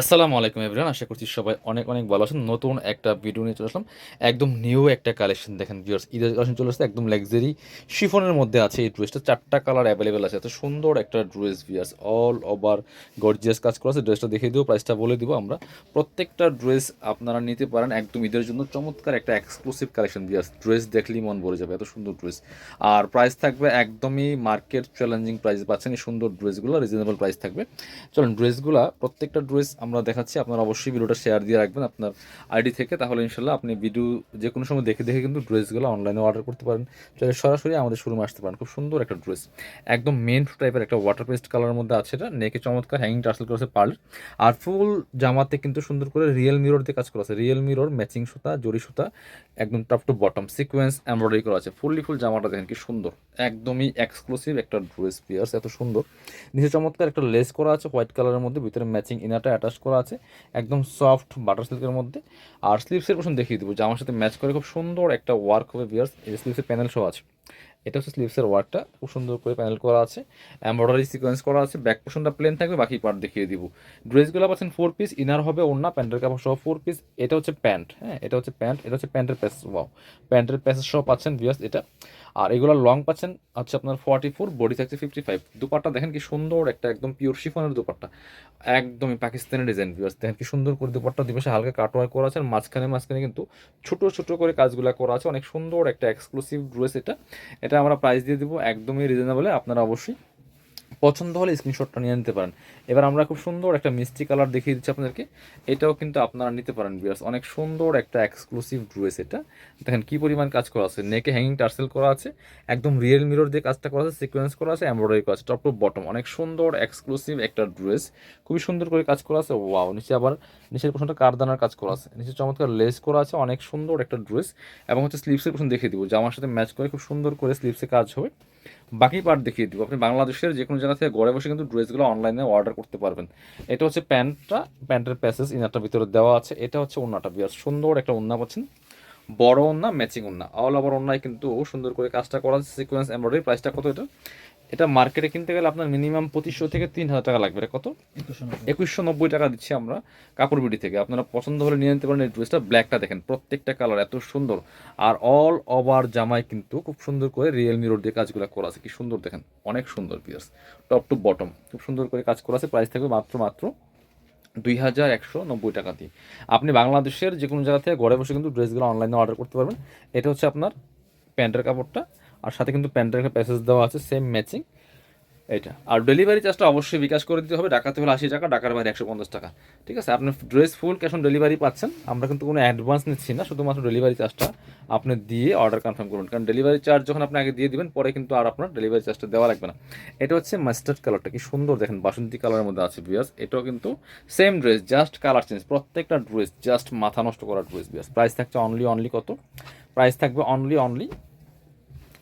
আসসালামু আলাইকুম এভরিওয়ান আশা করছি সবাই অনেক অনেক ভালো আছেন। নতুন একটা ভিডিও নিয়ে চলে আসলাম। একদম নিউ একটা কালেকশন দেখেন ভিউয়ার্স ঈদের কালেকশন চলে আসছে। একদম লাক্সারি শিফনের মধ্যে আছে এই ড্রেসটা চারটা কালার অ্যাভেলেবেল আছে। এত সুন্দর একটা dress viewers all over gorgeous কাজ করা আছে। ড্রেসটা দেখিয়ে দিব প্রাইসটা বলে দিব আমরা। প্রত্যেকটা ড্রেস আপনারা নিতে পারেন একদম ঈদের জন্য। চমৎকার একটা এক্সক্লুসিভ কালেকশন ভিউয়ার্স ড্রেস দেখলেই মন ভরে যাবে। এত সুন্দর ড্রেস আর প্রাইস থাকবে একদমই মার্কেট চ্যালেঞ্জিং প্রাইস পাচ্ছেন এই সুন্দর ড্রেসগুলো রিজনেবল প্রাইস থাকবে। চলুন ড্রেসগুলো প্রত্যেকটা ড্রেস আমরা দেখাচ্ছি, আপনারা অবশ্যই ভিডিওটা শেয়ার দিয়ে রাখবেন আপনার আইডি থেকে। তাহলে ইনশাল্লাহ আপনি ভিডিও যে কোনো সময় দেখে দেখে কিন্তু ড্রেসগুলো অনলাইনে অর্ডার করতে পারেন। চাইলে সরাসরি আমাদের শোরুমে আসতে পারেন। খুব সুন্দর একটা ড্রেস একদম মেন টাইপের একটা ওয়াটার পেস্ট কালারের মধ্যে আছে এটা। নেকে চমৎকার হ্যাঙ্গিং টার্সেল করেছে পার্ল আর ফুল জামাতে কিন্তু সুন্দর করে রিয়েল মিরর দিয়ে কাজ করা আছে। রিয়েল মিরর ম্যাচিং সুতা, জরি সুতা, একদম top to bottom sequence embroidery করা আছে। ফুললি ফুল জামাটা দেখেন কি সুন্দর। একদমই এক্সক্লুসিভ একটা ড্রেস পিয়ার্স এত সুন্দর। নিচে চমৎকার একটা লেস করা আছে হোয়াইট কালারের মধ্যে। ভিতরে ম্যাচিং ইনারটা অ্যাটাচ করা আছে, একদম সফট বাটার সিল্কের মধ্যে। আর স্লিভসের পোশন দেখিয়ে দেবো জামার সাথে ম্যাচ করে খুব সুন্দর একটা ওয়ার্ক হবে বিয়ার্স এই স্লিপসের প্যানেল সহ আছে। এটা হচ্ছে স্লিভসের ওয়ার্কটা। খুব সুন্দর করে প্যানেল করা আছে। এমব্রয়ডারি সিকোয়েন্স করা আছে। ব্যাক পোশনটা প্লেন থাকবে, বাকি পার্ট দেখিয়ে দিব। ড্রেসগুলো পাচ্ছেন ফোর পিস ইনার হবে, ওড়না, প্যান্টের কাপড় সহ ফোর পিস এটা হচ্ছে প্যান্ট হ্যাঁ এটা হচ্ছে প্যান্ট এটা হচ্ছে প্যান্টের প্যাস ওয়াও প্যান্টের প্যাসের সহ পাচ্ছেন বিয়ার্স এটা। আর এগুলো লং পাচ্ছেন হচ্ছে আপনার ফর্টি ফোর বডি থাকছে ফিফটি ফাইভ দুপাট্টা দেখেন কি সুন্দর একটা, একদম পিওর শিফনের দুপাট্টা। একদমই পাকিস্তানি ডিজাইন ভিউয়ার্স দেখেন কি সুন্দর করে দুপাট্টা দিবসে হালকা কাটওয়ার করা আছে। আর মাঝখানে মাঝখানে কিন্তু ছোট ছোট করে কাজগুলো করা আছে। অনেক সুন্দর একটা এক্সক্লুসিভ ড্রেস এটা এটা আমরা প্রাইস দিয়ে দিব একদমই রিজনেবলে আপনারা অবশ্যই পছন্দ হলে স্ক্রিনশটটা নিয়ে নিতে পারেন। এবার আমরা খুব সুন্দর একটা মিষ্টি কালার দেখিয়ে দিচ্ছি আপনাদেরকে। এটাও কিন্তু আপনারা নিতে পারেন বিয়ার্স অনেক সুন্দর একটা এক্সক্লুসিভ ড্রেস এটা। দেখেন কি পরিমাণ কাজ করা আছে। নেকে হ্যাঙ্গিং টার্সেল করা আছে, একদম রিয়েল মিরর দিয়ে কাজটা করা আছে সিকোয়েন্স করা আছে এমব্রয়ডারি করা আছে টপ টু বটম অনেক সুন্দর এক্সক্লুসিভ একটা ড্রেস খুবই সুন্দর করে কাজ করা আছে। ওয়াও নিচে আবার, নিচের পোশনটা কারদানার কাজ করা আছে। নিচে চমৎকার লেস করা আছে, অনেক সুন্দর একটা ড্রেস এবং হচ্ছে স্লিভসের পোশন দেখিয়ে দিব, জামার সাথে ম্যাচ করে খুব সুন্দর করে স্লিভসে কাজ হবে। বাকি পার্ট দেখিয়ে দিব। আপনি বাংলাদেশের যে কোনো জায়গা থেকে ঘরে বসে কিন্তু ড্রেসগুলো অনলাইনে অর্ডার করতে পারবেন। এটা হচ্ছে প্যান্টটা। প্যান্টের প্যাসেজ ইনারটার ভিতরে দেওয়া আছে। এটা হচ্ছে ওনাটা বিয়ার সুন্দর একটা ওনা পাচ্ছেন। বড় ওনা ম্যাচিং ওনা অল ওভার ওনায় কিন্তু সুন্দর করে কাজটা করা সিকোয়েন্স এমব্রয়ডারি প্রাইসটা কত এটা? এটা মার্কেটে কিনতে গেলে আপনার মিনিমাম পঁচিশশো থেকে তিন হাজার টাকা লাগবে। এটা কত? একুশশো নব্বই। টাকা দিচ্ছি আমরা কাপড় বিডি থেকে। আপনারা পছন্দ হলে নিয়ে নিতে পারেন এই ড্রেসটা ব্ল্যাকটা দেখেন প্রত্যেকটা কালার এত সুন্দর। আর অল ওভার জামায় কিন্তু খুব সুন্দর করে রিয়েল মিরর দিয়ে কাজগুলো করা আছে। কি সুন্দর দেখেন অনেক সুন্দর পিয়ার্স টপ টু বটম খুব সুন্দর করে কাজ করা আছে। প্রাইস থাকবে মাত্র মাত্র দুই হাজার একশো নব্বই টাকা দিয়ে। আপনি বাংলাদেশের যে কোনো জায়গা থেকে ঘরে বসে কিন্তু ড্রেসগুলো অনলাইনে অর্ডার করতে পারবেন। এটা হচ্ছে আপনার প্যান্টের কাপড়টা। আর সাথে কিন্তু প্যান্টের একটা প্যাসেজ দেওয়া আছে সেম ম্যাচিং এটা আর ডেলিভারি চার্জটা অবশ্যই বিকাশ করে দিতে হবে, ডাকাতে হলে আশি টাকা ঢাকার বাইরে একশো পঞ্চাশ টাকা। ঠিক আছে? আপনি dress full cash on delivery পাচ্ছেন। আমরা কিন্তু কোনো অ্যাডভান্স নিচ্ছি না, শুধুমাত্র ডেলিভারি চার্জটা আপনি দিয়ে অর্ডার কনফার্ম করুন। কারণ ডেলিভারি চার্জ যখন আপনি আগে দিয়ে দিবেন, পরে কিন্তু আর আপনার ডেলিভারি চার্জটা দেওয়া লাগবে না। এটা হচ্ছে মাস্টার্ড কালারটা কি সুন্দর দেখেন, বাসন্তী কালারের মধ্যে আছে বিয়াস এটাও কিন্তু same dress just colour change প্রত্যেকটা ড্রেস জাস্ট মাথা নষ্ট করা ড্রেস বিয়াস প্রাইস থাকছে অনলি অনলি কত? প্রাইস থাকবে অনলি অনলি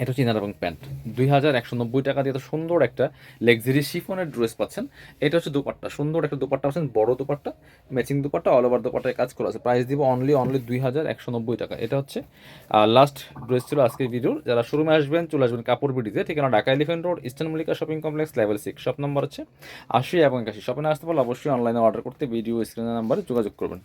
এটা হচ্ছে ইনার এবং প্যান্ট দুই হাজার একশো নব্বই টাকা দিয়ে সুন্দর একটা লেক্সারি শিফনের ড্রেস পাচ্ছেন। এটা হচ্ছে দুপাট্টা। সুন্দর একটা দুপাট্টা পাচ্ছেন, বড় dupatta matching dupatta all over দুপাট্টায় কাজ করা আছে। প্রাইস দিব অনলি অনলি দুই হাজার একশো নব্বই টাকা। এটা হচ্ছে লাস্ট ড্রেস ছিল আজকের ভিডিওর যারা শোরুমে আসবেন, চলে আসবেন কাপড় বিডিতে। ঠিকানা Dhaka elephant road eastern Mallika shopping complex level six shop number হচ্ছে আশি এবং একাশি। শপিংয়ে আসতে পারলে অবশ্যই অনলাইনে অর্ডার করতে ভিডিও স্ক্রিনের নাম্বারে যোগাযোগ করবেন।